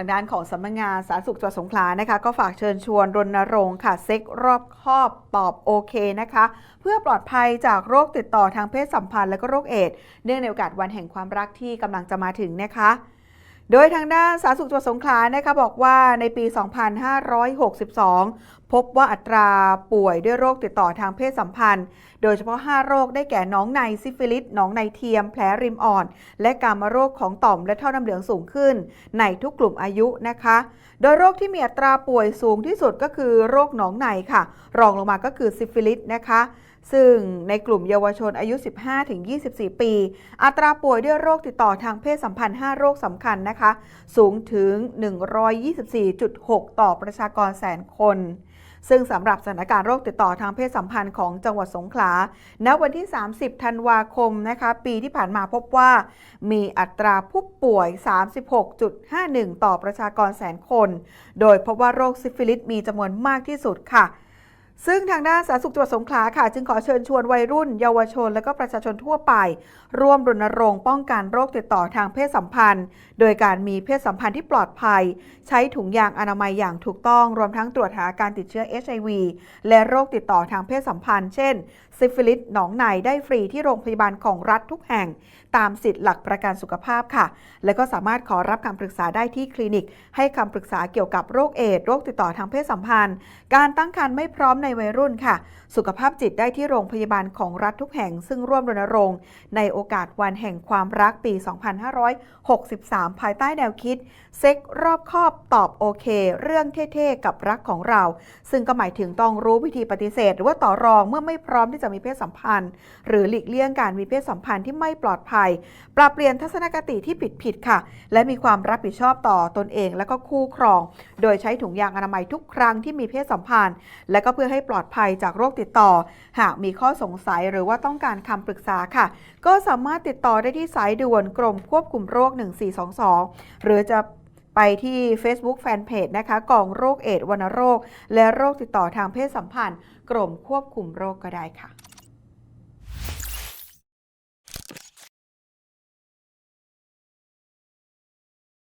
างด้านของสำนักงานสาธารณสุขจังหวัดสงขลานะคะ ก็ฝากเชิญชวนรณรงค์ค่ะเซ็กรอบครอบตอบโอเคนะคะ เพื่อปลอดภัยจากโรคติดต่อทางเพศสัมพันธ์และก็โรคเอดเนื่องในโอกาสวันแห่งความรักที่กำลังจะมาถึงนะคะ โดยทางด้านสาธารณสุขจังหวัดสงขลานะคะบอกว่าในปี 2562 พบว่าอัตราป่วยด้วยโรคติดต่อทางเพศสัมพันธ์ โดยเฉพาะ 5 โรคได้แก่น้องในซิฟิลิสน้องในเทียม แผลริมอ่อน และการมโรคของต่อมและท่อน้ำเหลืองสูงขึ้น ในทุกกลุ่มอายุนะคะ โดยโรคที่มีอัตราป่วยสูงที่สุดก็คือโรคหนองในค่ะ รองลงมาก็คือซิฟิลิสนะคะซึ่งในกลุ่มเยาวชนอายุ 15-24 ปี อัตราป่วยด้วยโรคติดต่อทางเพศสัมพันธ์ 5 โรคสำคัญนะคะ สูงถึง 124.6 ต่อประชากรแสนคน ซึ่งสำหรับสถานการณ์โรคติดต่อทางเพศสัมพันธ์ของจังหวัดสงขลา ณ วันที่ 30 ธันวาคมนะคะ ปีที่ผ่านมาพบว่า มีอัตราผู้ป่วย 36.51 ต่อประชากรแสนคน โดยพบว่าโรคซิฟิลิสมีจำนวนมากที่สุดค่ะ ซึ่งทางด้านสาธารณสุขจังหวัดสงขลาค่ะ จึงขอเชิญชวนวัยรุ่น เยาวชน และก็ประชาชนทั่วไป ร่วมรณรงค์ป้องกันโรคติดต่อทางเพศสัมพันธ์ โดยการมีเพศสัมพันธ์ที่ปลอดภัย ใช้ถุงยางอนามัยอย่างถูกต้อง รวมทั้งตรวจหาการติดเชื้อ HIV และโรคติดต่อทางเพศสัมพันธ์ เช่น ซิฟิลิสหนองในได้ฟรีที่โรงพยาบาลของรัฐทุกแห่ง ตามสิทธิหลักประกันสุขภาพค่ะ และก็สามารถขอรับคำปรึกษาได้ที่คลินิก ให้คำปรึกษาเกี่ยวกับโรคเอดส์โรคติดต่อทางเพศสัมพันธ์ การตั้งครรภ์ไม่พร้อมในวัยรุ่นค่ะ สุขภาพจิตได้ที่โรงพยาบาลของรัฐทุกแห่ง ซึ่งร่วมรณรงค์ ในโอกาสวันแห่งความรักปี 2563 ภายใต้แนวคิด เซ็กรอบคอบตอบโอเค เรื่องเท่ๆ กับรักของเรา ซึ่งก็หมายถึงต้องรู้วิธีปฏิเสธ หรือว่าต่อรองเมื่อไม่พร้อมที่จะมีเพศสัมพันธ์ หรือหลีกเลี่ยงการมีเพศสัมพันธ์ที่ไม่ปลอดภัย ปรับเปลี่ยนทัศนคติที่ผิดๆค่ะ และมีความรับผิดชอบต่อตนเองและก็คู่ครอง โดยใช้ถุงยางอนามัยทุกครั้งที่มีเพศสัมพันธ์ และก็เพื่อให้ปลอดภัยจากโรคติดต่อ หากมีข้อสงสัยหรือว่าต้องการคำปรึกษาค่ะ ก็สามารถติดต่อได้ที่สายด่วนกรมควบคุมโรค 1422 หรือจะไปที่ Facebook Fanpage นะคะกองโรคเอดส์วัณโรค และโรคติดต่อทางเพศสัมพันธ์ กรมควบคุมโรคก็ได้ค่ะ